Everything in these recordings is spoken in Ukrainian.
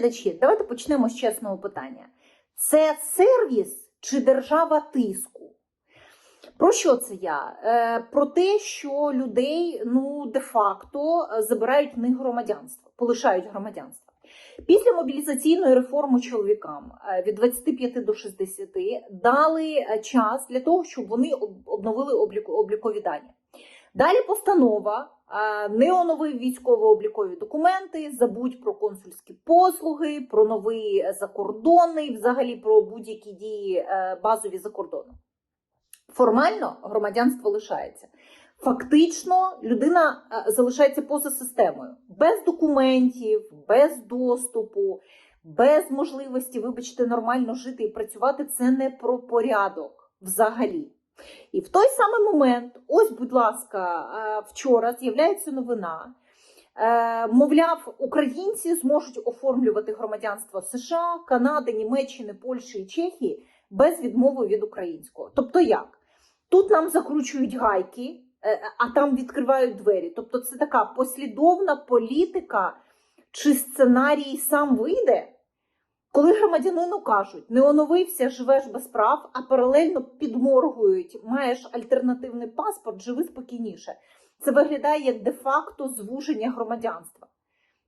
глядачі, давайте почнемо з чесного питання: це сервіс чи держава тиску? Про що це я? Е, про те, що людей ну де-факто забирають в них громадянство, полишають громадянство. Після мобілізаційної реформи чоловікам е, від 25 до 60 дали е, час для того, щоб вони обновили облікові дані. Далі постанова е, не оновив військово-облікові документи, забудь про консульські послуги, про новий закордонний, взагалі про будь-які дії е, базові за кордоном. Формально громадянство лишається. Фактично, людина е, залишається поза системою, без документів, без доступу, без можливості, вибачте, нормально жити і працювати. Це не про порядок взагалі. І в той самий момент, ось, будь ласка, е, вчора з'являється новина. Е, Мовляв, українці зможуть оформлювати громадянство США, Канади, Німеччини, Польщі і Чехії без відмови від українського. Тобто як? Тут нам закручують гайки, е, а там відкривають двері. Тобто, це така послідовна політика, чи сценарій сам вийде, коли громадянину кажуть, не оновився, живеш без прав, а паралельно підморгують, маєш альтернативний паспорт, живи спокійніше. Це виглядає як де-факто звуження громадянства.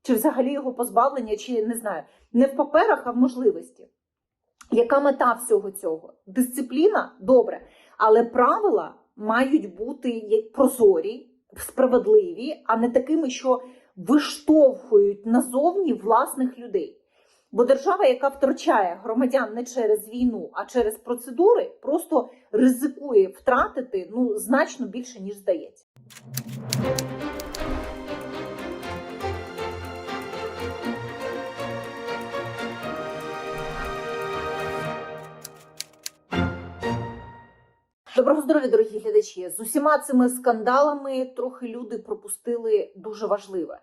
Чи взагалі його позбавлення, чи не знаю, не в паперах, а в можливості. Яка мета всього цього? Дисципліна добре, але правила мають бути прозорі, справедливі, а не такими, що виштовхують назовні власних людей. Бо держава, яка втрачає громадян не через війну, а через процедури, просто ризикує втратити ну значно більше ніж здається. Доброго здоров'я, дорогі глядачі. З усіма цими скандалами трохи люди пропустили дуже важливе.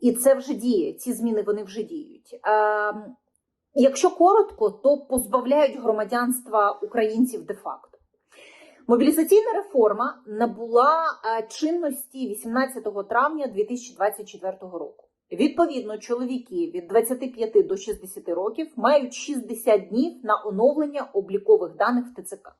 І це вже діє. Ці зміни вони вже діють. Ем, якщо коротко, то позбавляють громадянства українців де-факто. Мобілізаційна реформа набула е, чинності 18 травня 2024 року. Відповідно, чоловіки від 25 до 60 років мають 60 днів на оновлення облікових даних в ТЦК.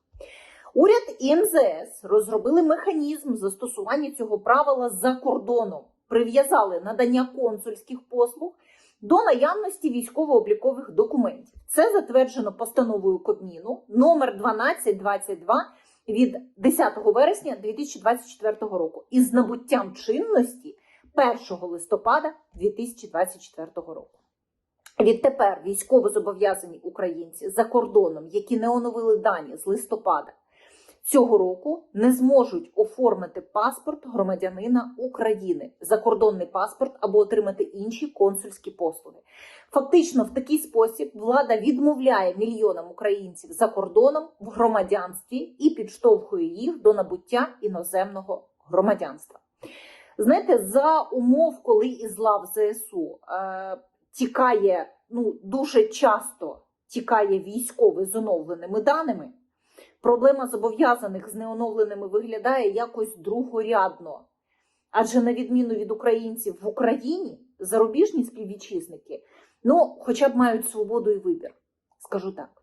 Уряд і МЗС розробили механізм застосування цього правила за кордоном, прив'язали надання консульських послуг до наявності військово-облікових документів. Це затверджено постановою Кабміну номер 1222 від 10 вересня 2024 року із набуттям чинності 1 листопада 2024 року. Відтепер військовозобов'язані українці за кордоном, які не оновили дані з листопада цього року, не зможуть оформити паспорт громадянина України, закордонний паспорт або отримати інші консульські послуги. Фактично, в такий спосіб влада відмовляє мільйонам українців за кордоном в громадянстві і підштовхує їх до набуття іноземного громадянства. Знаєте, за умов, коли із лав ЗСУ е, тікає, ну дуже часто тікає військовий з оновленими даними. Проблема зобов'язаних з неоновленими виглядає якось другорядно. Адже на відміну від українців в Україні зарубіжні співвітчизники, ну, хоча б мають свободу і вибір, скажу так.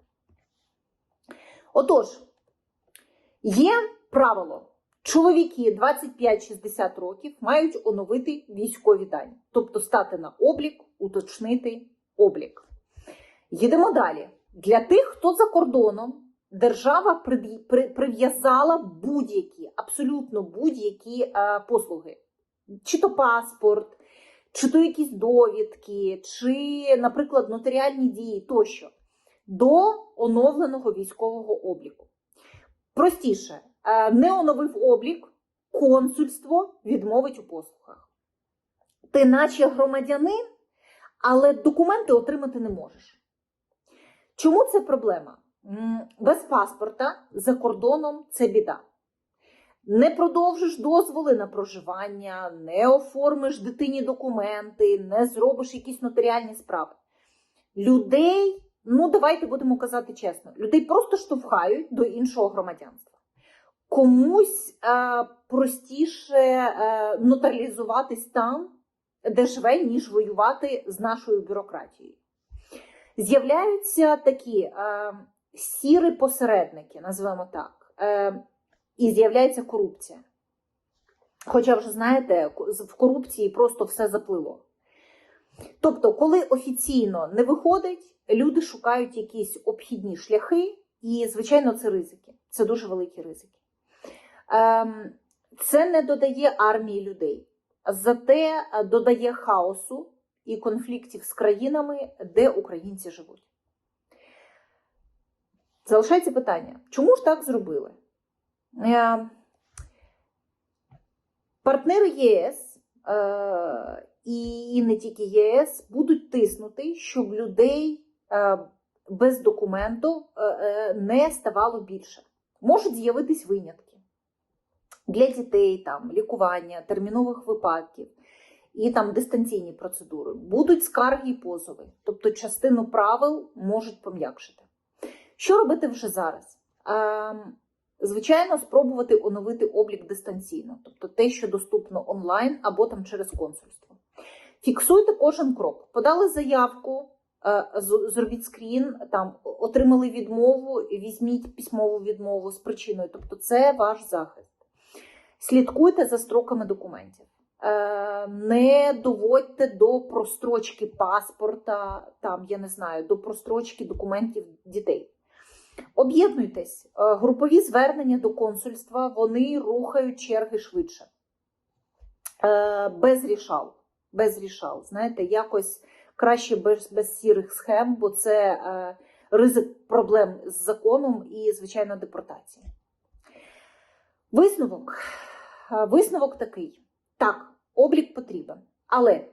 Отож, є правило. Чоловіки 25-60 років мають оновити військові дані, тобто стати на облік, уточнити облік. Їдемо далі. Для тих, хто за кордоном, держава прив'язала будь-які, абсолютно будь-які е, послуги, чи то паспорт, чи то якісь довідки, чи, наприклад, нотаріальні дії тощо, до оновленого військового обліку. Простіше, е, не оновив облік, консульство відмовить у послугах. Ти, наче громадянин, але документи отримати не можеш. Чому це проблема? Без паспорта за кордоном це біда. Не продовжиш дозволи на проживання, не оформиш дитині документи, не зробиш якісь нотаріальні справи. Людей, ну давайте будемо казати чесно, людей просто штовхають до іншого громадянства. Комусь е, простіше е, нотаріалізуватись там, де живе, ніж воювати з нашою бюрократією. з'являються такі е, сірі посередники, називаємо так, е, і з'являється корупція. Хоча вже знаєте, в корупції просто все заплило. Тобто, коли офіційно не виходить, люди шукають якісь обхідні шляхи, і, звичайно, це ризики. Це дуже великі ризики. Ем, Це не додає армії людей, зате е, додає хаосу і конфліктів з країнами, де українці живуть. Залишається питання, чому ж так зробили? Е, Партнери ЄС е, і не тільки ЄС будуть тиснути, щоб людей е, без документу не ставало більше. Можуть з'явитись винятки для дітей, там, лікування, термінових випадків і там дистанційні процедури. Будуть скарги і позови, тобто частину правил можуть пом'якшити. Що робити вже зараз? Ем, Звичайно, спробувати оновити облік дистанційно, тобто те, що доступно онлайн або там через консульство. Фіксуйте кожен крок. Подали заявку, е, зробіть скрін, там отримали відмову, візьміть письмову відмову з причиною. Тобто, це ваш захист. Слідкуйте за строками документів. Е, Не доводьте до прострочки паспорта, там, я не знаю, до прострочки документів дітей. Об'єднуйтесь, Е, групові звернення до консульства вони рухають черги швидше. Е, Без рішал. Без рішал. Знаєте, якось краще без, без сірих схем, бо це е, ризик проблем з законом і, звичайно, депортації. Висновок. Висновок такий: так, облік потрібен, але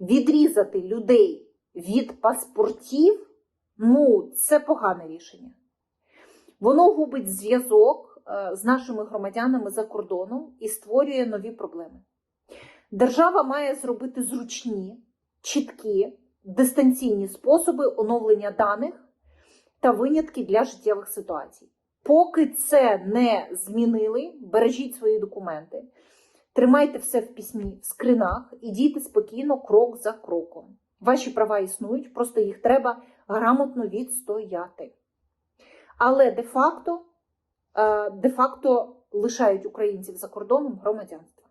відрізати людей від паспортів ну, це погане рішення. Воно губить зв'язок е, з нашими громадянами за кордоном і створює нові проблеми. Держава має зробити зручні, чіткі, дистанційні способи оновлення даних та винятки для життєвих ситуацій. Поки це не змінили, бережіть свої документи, тримайте все в письмі, в скринах і дійте спокійно крок за кроком. Ваші права існують, просто їх треба грамотно відстояти. Але де-факто, е, де-факто лишають українців за кордоном громадянства.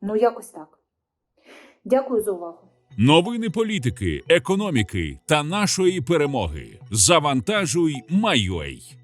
Ну, якось так. Дякую за увагу. Новини політики, економіки та нашої перемоги. Завантажуй, Майой.